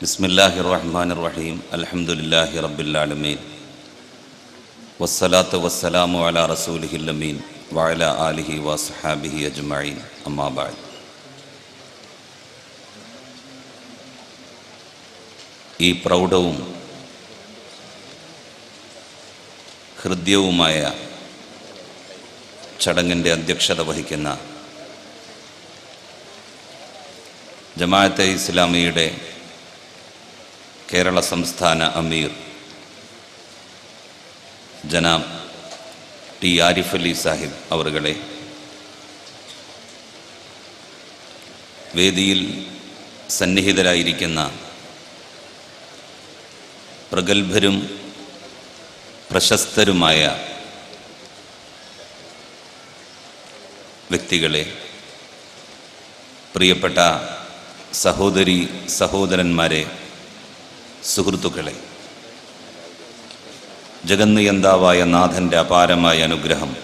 ബിസ്മില്ലാഹി റഹ്മാൻ റഹീം അലഹമുല്ലാഹി റബ്ബുല്ലാലമീൻ. വസ്സലാത്ത് വസ്സലാമു അല റസൂലിഹില്ലമീൻ വാല ആലിഹി വസ്ഹാബിഹി അജ്മീൻ അമ്മാബാൽ ഈ പ്രൗഢവും ഹൃദ്യവുമായ ചടങ്ങിന്റെ അധ്യക്ഷത വഹിക്കുന്ന ജമാഅത്തെ ഇസ്ലാമിയുടെ കേരള സംസ്ഥാന അമീർ. ജനാബ് ടി ആരിഫ് അലി സാഹിബ് അവറുകളെ വേദിയിൽ സന്നിഹിതരായിരിക്കുന്ന പ്രഗത്ഭരും പ്രശസ്തരുമായ വ്യക്തികളെ പ്രിയപ്പെട്ട സഹോദരി സഹോദരന്മാരെ സുഹൃത്തുക്കളെ ജഗന്നിയന്താവായ നാഥന്റെ അപാരമായ അനുഗ്രഹം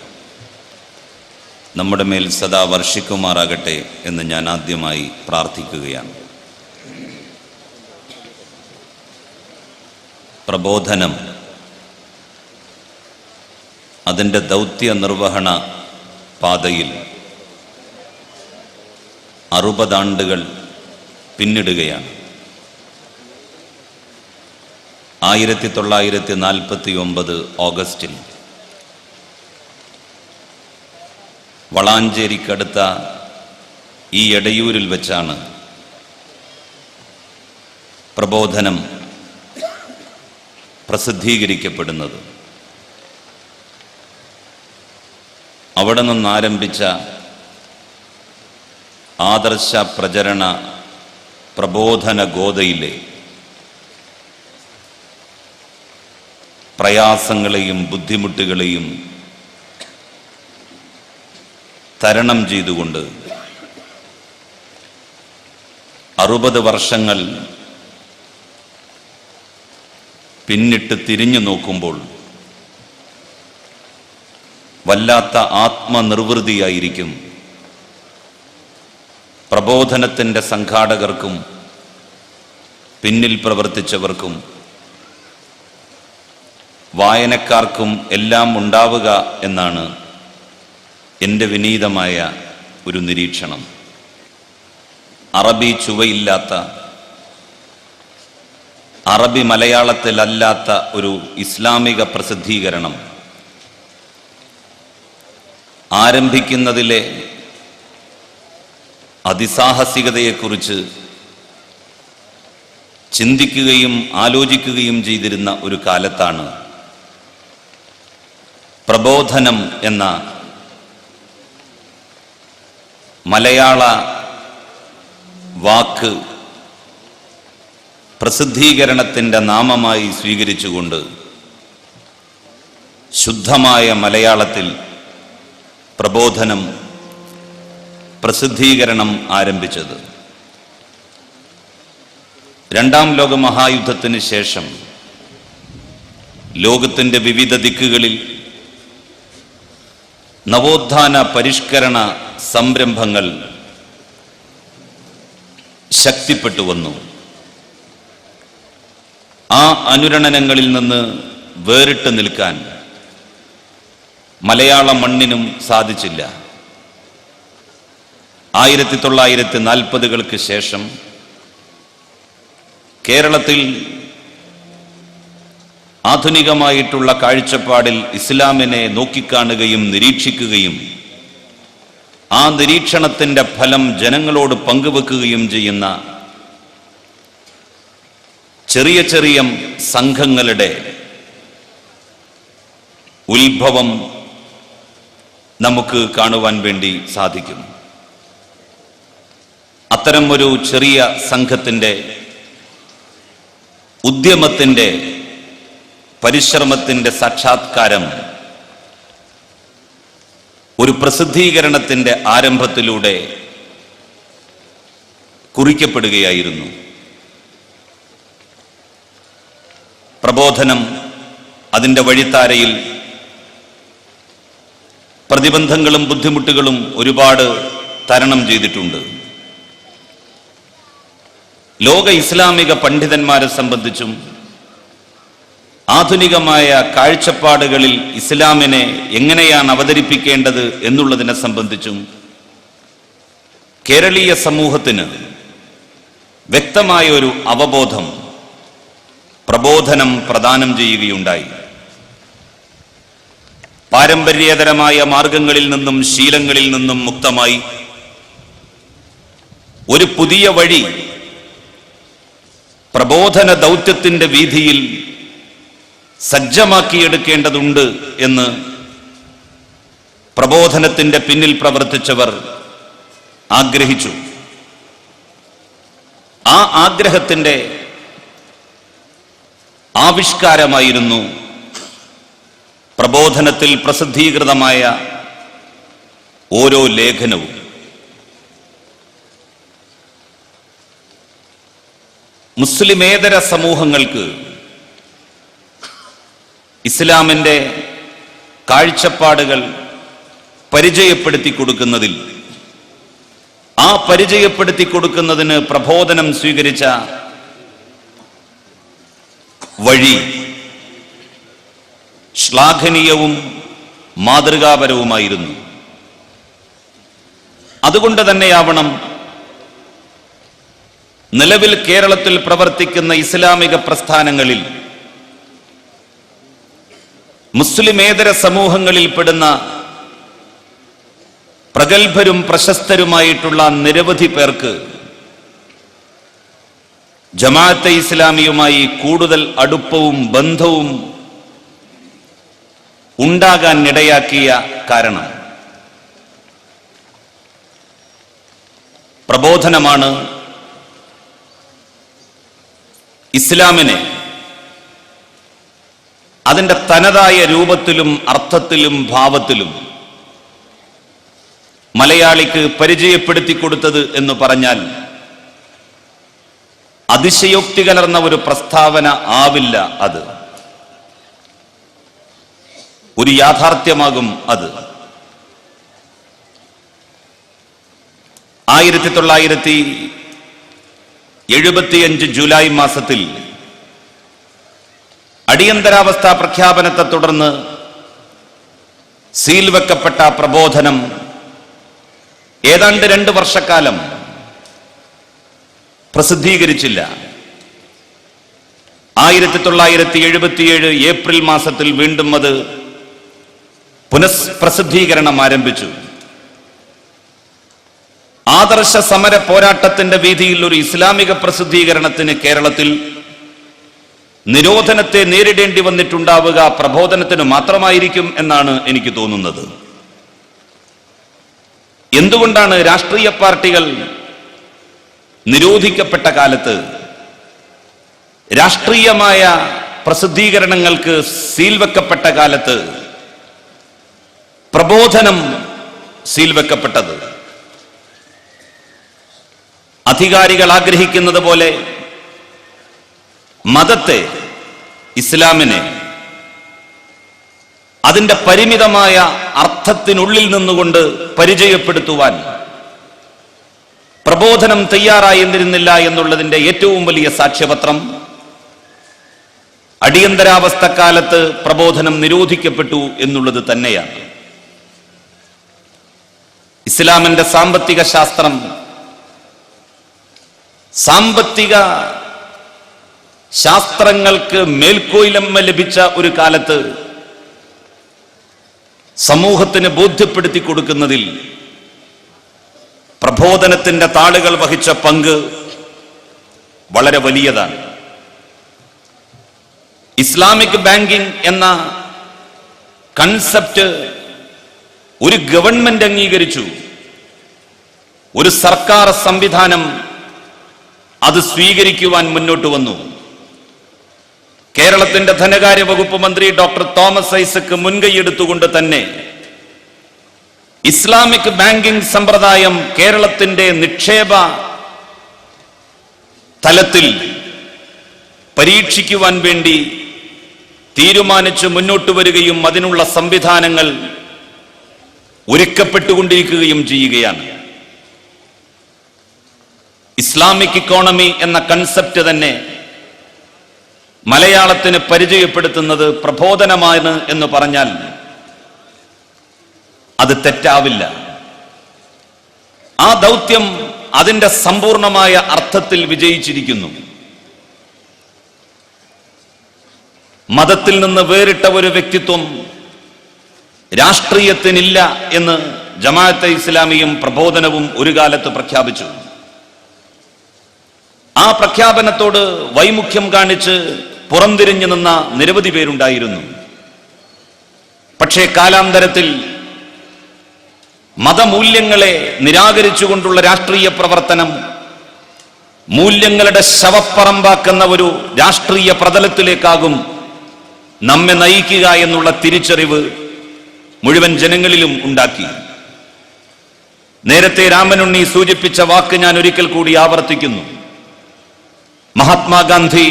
നമ്മുടെ മേൽ സദാ വർഷിക്കുമാറാകട്ടെ എന്ന് ഞാൻ ആദ്യമായി പ്രാർത്ഥിക്കുകയാണ്. പ്രബോധനം അതിന്റെ ദൗത്യ നിർവഹണ പാതയിൽ അറുപതാണ്ടുകൾ പിന്നിടുകയാണ്. ആയിരത്തി തൊള്ളായിരത്തി നാൽപ്പത്തി ഒമ്പത് ഓഗസ്റ്റിൽ വളാഞ്ചേരിക്കടുത്ത ഈ എടയൂരിൽ വെച്ചാണ് പ്രബോധനം പ്രസിദ്ധീകരിക്കപ്പെടുന്നത്. അവിടെ നിന്നാരംഭിച്ച ആദർശ പ്രചരണ പ്രബോധന ഗോതയിലെ പ്രയാസങ്ങളെയും ബുദ്ധിമുട്ടുകളെയും തരണം ചെയ്തുകൊണ്ട് അറുപത് വർഷങ്ങൾ പിന്നിട്ട് തിരിഞ്ഞു നോക്കുമ്പോൾ വല്ലാത്ത ആത്മനിർവൃതിയായിരിക്കും പ്രബോധനത്തിന്റെ സംഘാടകർക്കും പിന്നിൽ പ്രവർത്തിച്ചവർക്കും വായനക്കാർക്കും എല്ലാം ഉണ്ടാവുക എന്നാണ് എന്റെ വിനീതമായ ഒരു നിരീക്ഷണം. അറബി ചുവയില്ലാത്ത അറബി മലയാളത്തിലല്ലാത്ത ഒരു ഇസ്ലാമിക പ്രസിദ്ധീകരണം ആരംഭിക്കുന്നതിലെ അതിസാഹസികതയെക്കുറിച്ച് ചിന്തിക്കുകയും ആലോചിക്കുകയും ചെയ്തിരുന്ന ഒരു കാലത്താണ് പ്രബോധനം എന്ന മലയാള വാക്ക് പ്രസിദ്ധീകരണത്തിന്റെ നാമമായി സ്വീകരിച്ചുകൊണ്ട് ശുദ്ധമായ മലയാളത്തിൽ പ്രബോധനം പ്രസിദ്ധീകരണം ആരംഭിച്ചത്. രണ്ടാം ലോക മഹായുദ്ധത്തിന് ശേഷം ലോകത്തിന്റെ വിവിധ ദിക്കുകളിൽ നവോത്ഥാന പരിഷ്കരണ സംരംഭങ്ങൾ ശക്തിപ്പെട്ടു വന്നു. ആ അനുരണനങ്ങളിൽ നിന്ന് വേറിട്ട് നിൽക്കാൻ മലയാള മണ്ണിനും സാധിച്ചില്ല. ആയിരത്തി തൊള്ളായിരത്തി നാൽപ്പതുകൾക്ക് ശേഷം കേരളത്തിൽ ആധുനികമായിട്ടുള്ള കാഴ്ചപ്പാടിൽ ഇസ്ലാമിനെ നോക്കിക്കാണുകയും നിരീക്ഷിക്കുകയും ആ നിരീക്ഷണത്തിന്റെ ഫലം ജനങ്ങളോട് പങ്കുവെക്കുകയും ചെയ്യുന്ന ചെറിയ ചെറിയ സംഘങ്ങളുടെ ഉത്ഭവം നമുക്ക് കാണുവാൻ വേണ്ടി സാധിക്കും. അത്തരം ഒരു ചെറിയ സംഘത്തിന്റെ ഉദ്യമത്തിന്റെ പരിശ്രമത്തിന്റെ സാക്ഷാത്കാരം ഒരു പ്രസിദ്ധീകരണത്തിന്റെ ആരംഭത്തിലൂടെ കുറിക്കപ്പെടുകയായിരുന്നു. പ്രബോധനം അതിന്റെ വഴിത്താരയിൽ പ്രതിബന്ധങ്ങളും ബുദ്ധിമുട്ടുകളും ഒരുപാട് തരണം ചെയ്തിട്ടുണ്ട്. ലോക ഇസ്ലാമിക പണ്ഡിതന്മാരെ സംബന്ധിച്ചും ആധുനികമായ കാഴ്ചപ്പാടുകളിൽ ഇസ്ലാമിനെ എങ്ങനെയാണ് അവതരിപ്പിക്കേണ്ടത് എന്നുള്ളതിനെ സംബന്ധിച്ചും കേരളീയ സമൂഹത്തിന് വ്യക്തമായ ഒരു അവബോധം പ്രബോധനം പ്രദാനം ചെയ്യുകയുണ്ടായി. പാരമ്പര്യേതരമായ മാർഗങ്ങളിൽ നിന്നും ശീലങ്ങളിൽ നിന്നും മുക്തമായി ഒരു പുതിയ വഴി പ്രബോധന ദൗത്യത്തിന്റെ വീതിയിൽ സജ്ജമാക്കിയെടുക്കേണ്ടതുണ്ട് എന്ന് പ്രബോധനത്തിന്റെ പിന്നിൽ പ്രവർത്തിച്ചവർ ആഗ്രഹിച്ചു. ആ ആഗ്രഹത്തിന്റെ ആവിഷ്കാരമായിരുന്നു പ്രബോധനത്തിൽ പ്രസിദ്ധീകൃതമായ ഓരോ ലേഖനവും. മുസ്ലിമേതര സമൂഹങ്ങൾക്ക് ഇസ്ലാമിന്റെ കാഴ്ചപ്പാടുകൾ പരിചയപ്പെടുത്തി കൊടുക്കുന്നതിൽ ആ പരിചയപ്പെടുത്തി കൊടുക്കുന്നതിന് പ്രബോധനം സ്വീകരിച്ച വഴി ശ്ലാഘനീയവും മാതൃകാപരവുമായിരുന്നു. അതുകൊണ്ട് തന്നെയാവണം നിലവിൽ കേരളത്തിൽ പ്രവർത്തിക്കുന്ന ഇസ്ലാമിക പ്രസ്ഥാനങ്ങളിൽ മുസ്ലിമേതര സമൂഹങ്ങളിൽ സമൂഹങ്ങളിൽപ്പെടുന്ന പ്രഗത്ഭരും പ്രശസ്തരുമായിട്ടുള്ള നിരവധി പേർക്ക് ജമാഅത്തെ ഇസ്ലാമിയുമായി കൂടുതൽ അടുപ്പവും ബന്ധവും ഉണ്ടാകാൻ ഇടയാക്കിയ കാരണം പ്രബോധനമാണ് ഇസ്ലാമിനെ അതിന്റെ തനതായ രൂപത്തിലും അർത്ഥത്തിലും ഭാവത്തിലും മലയാളിക്ക് പരിചയപ്പെടുത്തി കൊടുത്തത് എന്ന് പറഞ്ഞാൽ അതിശയോക്തി കലർന്ന ഒരു പ്രസ്താവന ആവില്ല അത്. ഒരു യാഥാർത്ഥ്യമാകും അത്. ആയിരത്തി തൊള്ളായിരത്തി എഴുപത്തിയഞ്ച് ജൂലൈ മാസത്തിൽ അടിയന്തരാവസ്ഥ പ്രഖ്യാപനത്തെ തുടർന്ന് സീൽ വെക്കപ്പെട്ട പ്രബോധനം ഏതാണ്ട് രണ്ട് വർഷക്കാലം പ്രസിദ്ധീകരിച്ചില്ല. ആയിരത്തി തൊള്ളായിരത്തി എഴുപത്തിയേഴ് ഏപ്രിൽ മാസത്തിൽ വീണ്ടും അത് പുനഃപ്രസിദ്ധീകരണം ആരംഭിച്ചു. ആദർശ സമര പോരാട്ടത്തിന്റെ വീതിയിൽ ഒരു ഇസ്ലാമിക പ്രസിദ്ധീകരണത്തിന് കേരളത്തിൽ നിരോധനത്തെ നേരിടേണ്ടി വന്നിട്ടുണ്ടാവുക പ്രബോധനത്തിന് മാത്രമായിരിക്കും എന്നാണ് എനിക്ക് തോന്നുന്നത്. എന്തുകൊണ്ടാണ് രാഷ്ട്രീയ പാർട്ടികൾ നിരോധിക്കപ്പെട്ട കാലത്ത് രാഷ്ട്രീയമായ പ്രസിദ്ധീകരണങ്ങൾക്ക് സീൽ വെക്കപ്പെട്ട കാലത്ത് പ്രബോധനം സീൽ വെക്കപ്പെട്ടത്? അധികാരികൾ ആഗ്രഹിക്കുന്നത് പോലെ മതത്തെ ഇസ്ലാമിനെ അതിന്റെ പരിമിതമായ അർത്ഥത്തിനുള്ളിൽ നിന്നുകൊണ്ട് പരിചയപ്പെടുത്തുവാൻ പ്രബോധനം തയ്യാറായിരുന്നില്ല എന്നുള്ളതിന്റെ ഏറ്റവും വലിയ സാക്ഷ്യപത്രം. അടിയന്തരാവസ്ഥക്കാലത്ത് പ്രബോധനം നിരോധിക്കപ്പെട്ടു എന്നുള്ളത് തന്നെയാണ്. ഇസ്ലാമിന്റെ സാമ്പത്തിക ശാസ്ത്രം സാമ്പത്തിക ശാസ്ത്രങ്ങൾക്ക് മേൽക്കോയിലമ്മ ലഭിച്ച ഒരു കാലത്ത് സമൂഹത്തിന് ബോധ്യപ്പെടുത്തി കൊടുക്കുന്നതിൽ പ്രബോധനത്തിന്റെ താളുകൾ വഹിച്ച പങ്ക് വളരെ വലിയതാണ്. ഇസ്ലാമിക് ബാങ്കിംഗ് എന്ന കൺസെപ്റ്റ് ഒരു ഗവൺമെന്റ് അംഗീകരിച്ചു. ഒരു സർക്കാർ സംവിധാനം അത് സ്വീകരിക്കുവാൻ മുന്നോട്ട് വന്നു. കേരളത്തിന്റെ ധനകാര്യ വകുപ്പ് മന്ത്രി ഡോക്ടർ തോമസ് ഐസക് മുൻകൈയെടുത്തുകൊണ്ട് തന്നെ ഇസ്ലാമിക് ബാങ്കിംഗ് സമ്പ്രദായം കേരളത്തിന്റെ നിക്ഷേപ തലത്തിൽ പരീക്ഷിക്കുവാൻ വേണ്ടി തീരുമാനിച്ച് മുന്നോട്ട് വരികയും അതിനുള്ള സംവിധാനങ്ങൾ ഒരുക്കപ്പെട്ടുകൊണ്ടിരിക്കുകയും ചെയ്യുകയാണ്. ഇസ്ലാമിക് ഇക്കോണമി എന്ന കൺസെപ്റ്റ് തന്നെ മലയാളത്തിന് പരിചയപ്പെടുത്തുന്നത് പ്രബോധനമാണ് എന്ന് പറഞ്ഞാൽ അത് തെറ്റാവില്ല. ആ ദൗത്യം അതിന്റെ സമ്പൂർണമായ അർത്ഥത്തിൽ വിജയിച്ചിരിക്കുന്നു. മതത്തിൽ നിന്ന് വേറിട്ട ഒരു വ്യക്തിത്വം രാഷ്ട്രീയത്തിനില്ല എന്ന് ജമാഅത്തെ ഇസ്ലാമിയും പ്രബോധനവും ഒരു കാലത്ത് പ്രഖ്യാപിച്ചു. ആ പ്രഖ്യാപനത്തോട് വൈമുഖ്യം കാണിച്ച് പുറംതിരിഞ്ഞു നിന്ന നിരവധി പേരുണ്ടായിരുന്നു. പക്ഷേ കാലാന്തരത്തിൽ മതമൂല്യങ്ങളെ നിരാകരിച്ചുകൊണ്ടുള്ള രാഷ്ട്രീയ പ്രവർത്തനം മൂല്യങ്ങളുടെ ശവപ്പറമ്പാക്കുന്ന ഒരു രാഷ്ട്രീയ പ്രതലത്തിലേക്കാകും നമ്മെ നയിക്കുക എന്നുള്ള തിരിച്ചറിവ് മുഴുവൻ ജനങ്ങളിലും ഉണ്ടാക്കി. നേരത്തെ രാമനുണ്ണി സൂചിപ്പിച്ച വാക്ക് ഞാൻ ഒരിക്കൽ കൂടി ആവർത്തിക്കുന്നു. മഹാത്മാഗാന്ധി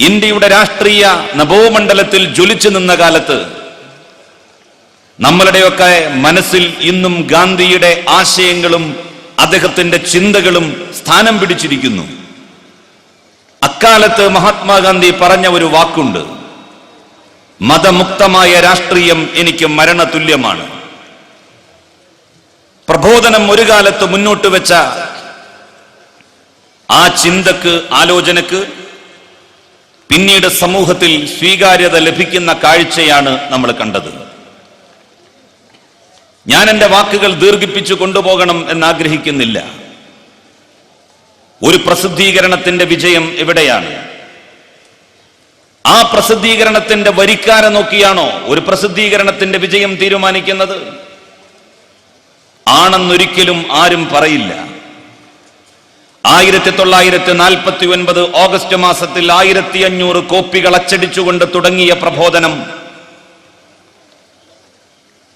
ഇന്ത്യയുടെ രാഷ്ട്രീയ നഭോമണ്ഡലത്തിൽ ജ്വലിച്ചു നിന്ന കാലത്ത് നമ്മളുടെയൊക്കെ മനസ്സിൽ ഇന്നും ഗാന്ധിയുടെ ആശയങ്ങളും അദ്ദേഹത്തിന്റെ ചിന്തകളും സ്ഥാനം പിടിച്ചിരിക്കുന്നു. അക്കാലത്ത് മഹാത്മാഗാന്ധി പറഞ്ഞ ഒരു വാക്കുണ്ട് മതമുക്തമായ രാഷ്ട്രീയം എനിക്ക് മരണതുല്യമാണ്. പ്രബോധനം ഒരു കാലത്ത് മുന്നോട്ട് വെച്ച ആ ചിന്തക്ക് ആലോചനക്ക് പിന്നീട് സമൂഹത്തിൽ സ്വീകാര്യത ലഭിക്കുന്ന കാഴ്ചയാണ് നമ്മൾ കണ്ടത്. ഞാൻ എന്റെ വാക്കുകൾ ദീർഘിപ്പിച്ചു കൊണ്ടുപോകണം എന്നാഗ്രഹിക്കുന്നില്ല. ഒരു പ്രസിദ്ധീകരണത്തിന്റെ വിജയം എവിടെയാണ്? ആ പ്രസിദ്ധീകരണത്തിന്റെ വരിക്കാരെ നോക്കിയാണോ ഒരു പ്രസിദ്ധീകരണത്തിന്റെ വിജയം തീരുമാനിക്കുന്നത്? ആണെന്നൊരിക്കലും ആരും പറയില്ല. ആയിരത്തി തൊള്ളായിരത്തി നാൽപ്പത്തി ഒൻപത് ഓഗസ്റ്റ് മാസത്തിൽ ആയിരത്തി അഞ്ഞൂറ് കോപ്പികൾ അച്ചടിച്ചുകൊണ്ട് തുടങ്ങിയ പ്രബോധനം.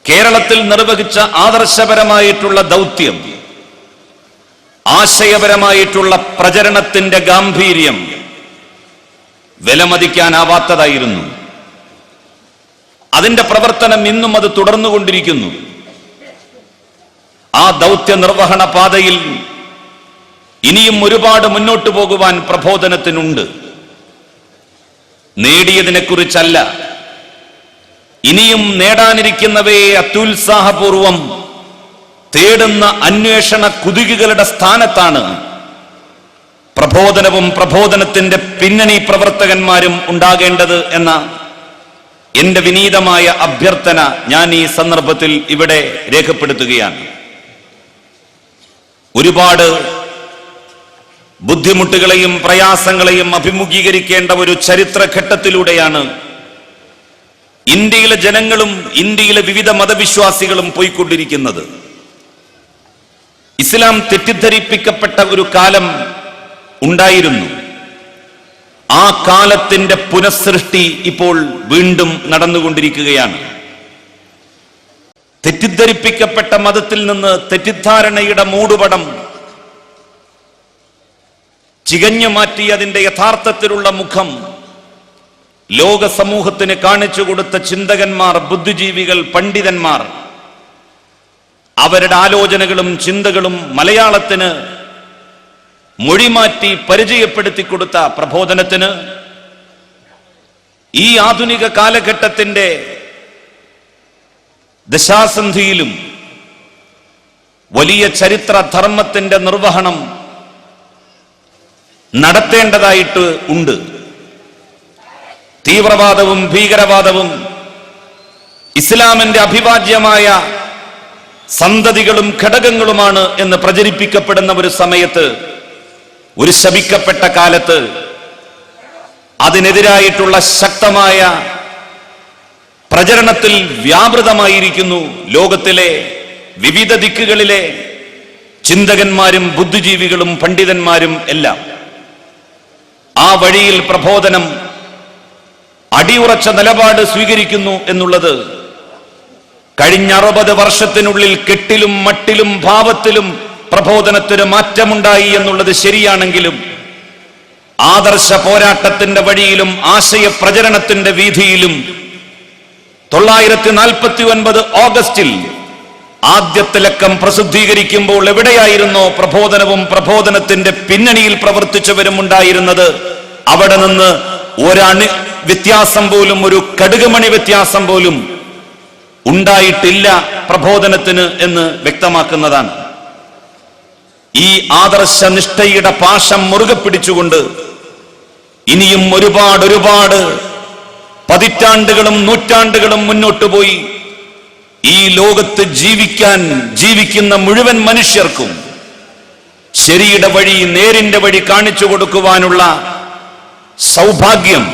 കേരളത്തിൽ നിർവഹിച്ച ആദർശപരമായിട്ടുള്ള ദൗത്യം ആശയപരമായിട്ടുള്ള പ്രചരണത്തിന്റെ ഗാംഭീര്യം വിലമതിക്കാനാവാത്തതായിരുന്നു. അതിന്റെ പ്രവർത്തനം ഇന്നും അത് തുടർന്നുകൊണ്ടിരിക്കുന്നു. ആ ദൗത്യ നിർവഹണ പാതയിൽ ഇനിയും ഒരുപാട് മുന്നോട്ട് പോകുവാൻ പ്രബോധനത്തിനുണ്ട്. നേടിയതിനെക്കുറിച്ചല്ല. ഇനിയും നേടാനിരിക്കുന്നവയെ അത്യുത്സാഹപൂർവം തേടുന്ന അന്വേഷണ കുതികുകളുടെ സ്ഥാനത്താണ്. പ്രബോധനവും പ്രബോധനത്തിന്റെ പിന്നണി പ്രവർത്തകന്മാരും ഉണ്ടാകേണ്ടത് എന്ന എന്റെ വിനീതമായ അഭ്യർത്ഥന ഞാൻ ഈ സന്ദർഭത്തിൽ ഇവിടെ രേഖപ്പെടുത്തുകയാണ്. ഒരുപാട് ബുദ്ധിമുട്ടുകളെയും പ്രയാസങ്ങളെയും അഭിമുഖീകരിക്കേണ്ട ഒരു ചരിത്രഘട്ടത്തിലൂടെയാണ് ഇന്ത്യയിലെ ജനങ്ങളും ഇന്ത്യയിലെ വിവിധ മതവിശ്വാസികളും പോയിക്കൊണ്ടിരിക്കുന്നത്. ഇസ്ലാം തെറ്റിദ്ധരിപ്പിക്കപ്പെട്ട ഒരു കാലം ഉണ്ടായിരുന്നു. ആ കാലത്തിന്റെ പുനഃസൃഷ്ടി ഇപ്പോൾ വീണ്ടും നടന്നുകൊണ്ടിരിക്കുകയാണ്. തെറ്റിദ്ധരിപ്പിക്കപ്പെട്ട മതത്തിൽ നിന്ന് തെറ്റിദ്ധാരണയുടെ മൂടുപടം ചികഞ്ഞു മാറ്റി അതിന്റെ യഥാർത്ഥത്തിലുള്ള മുഖം. ലോക സമൂഹത്തിന് കാണിച്ചു കൊടുത്ത ചിന്തകന്മാർ ബുദ്ധിജീവികൾ പണ്ഡിതന്മാർ. അവരുടെ ആലോചനകളും ചിന്തകളും മലയാളത്തിന് മൊഴിമാറ്റി പരിചയപ്പെടുത്തി കൊടുത്ത പ്രബോധനത്തിന് ഈ ആധുനിക കാലഘട്ടത്തിന്റെ ദശാസന്ധിയിലും വലിയ ചരിത്ര ധർമ്മത്തിന്റെ നിർവഹണം നടത്തേണ്ടതായിട്ട് ഉണ്ട്. തീവ്രവാദവും ഭീകരവാദവും ഇസ്ലാമിന്റെ അഭിവാജ്യമായ സന്തതികളും ഘടകങ്ങളുമാണ് എന്ന് പ്രചരിപ്പിക്കപ്പെടുന്ന ഒരു സമയത്ത് ഒരു ശപിക്കപ്പെട്ട കാലത്ത് അതിനെതിരായിട്ടുള്ള ശക്തമായ പ്രചരണത്തിൽ വ്യാപൃതമായിരിക്കുന്നു ലോകത്തിലെ വിവിധ ദിക്കുകളിലെ ചിന്തകന്മാരും ബുദ്ധിജീവികളും പണ്ഡിതന്മാരും എല്ലാം. ആ വഴിയിൽ പ്രബോധനം അടിയുറച്ച നിലപാട് സ്വീകരിക്കുന്നു എന്നുള്ളത് കഴിഞ്ഞ അറുപത് വർഷത്തിനുള്ളിൽ കെട്ടിലും മട്ടിലും ഭാവത്തിലും പ്രബോധനത്തിന് മാറ്റമുണ്ടായി എന്നുള്ളത് ശരിയാണെങ്കിലും ആദർശ പോരാട്ടത്തിന്റെ വഴിയിലും ആശയ പ്രചരണത്തിന്റെ വീതിയിലും തൊള്ളായിരത്തി നാൽപ്പത്തി ഒൻപത് ഓഗസ്റ്റിൽ ആദ്യത്തെ ലക്കം പ്രസിദ്ധീകരിക്കുമ്പോൾ എവിടെയായിരുന്നോ പ്രബോധനവും പ്രബോധനത്തിന്റെ പിന്നണിയിൽ പ്രവർത്തിച്ചവരും ഉണ്ടായിരുന്നത്. അവിടെ നിന്ന് ഒരണി വ്യത്യാസം പോലും ഒരു കടുകുമണി വ്യത്യാസം പോലും ഉണ്ടായിട്ടില്ല പ്രബോധനത്തിന് എന്ന് വ്യക്തമാക്കുന്നതാണ്. ഈ ആദർശ നിഷ്ഠയുടെ പാശം മുറുകെ പിടിച്ചുകൊണ്ട് ഇനിയും ഒരുപാട് ഒരുപാട് പതിറ്റാണ്ടുകളും നൂറ്റാണ്ടുകളും മുന്നോട്ടു പോയി ഈ ലോകത്ത് ജീവിക്കാൻ ജീവിക്കുന്ന മുഴുവൻ മനുഷ്യർക്കും ശരിയുടെ വഴി നേരിന്റെ വഴി കാണിച്ചു കൊടുക്കുവാനുള്ള സൗഭാഗ്യം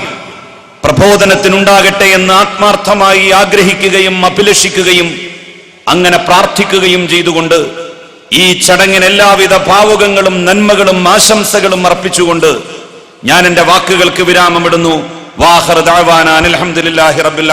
പ്രബോധനത്തിനുണ്ടാകട്ടെ എന്ന് ആത്മാർത്ഥമായി ആഗ്രഹിക്കുകയും അഭിലഷിക്കുകയും അങ്ങനെ പ്രാർത്ഥിക്കുകയും ചെയ്തുകൊണ്ട് ഈ ചടങ്ങിന് എല്ലാവിധ ഭാവുകങ്ങളും നന്മകളും ആശംസകളും അർപ്പിച്ചുകൊണ്ട് ഞാൻ എന്റെ വാക്കുകൾക്ക് വിരാമമിടുന്നു. വാഹർ ദാവാന അനിൽഹമുല്ലാഹി റബ്ബുൽ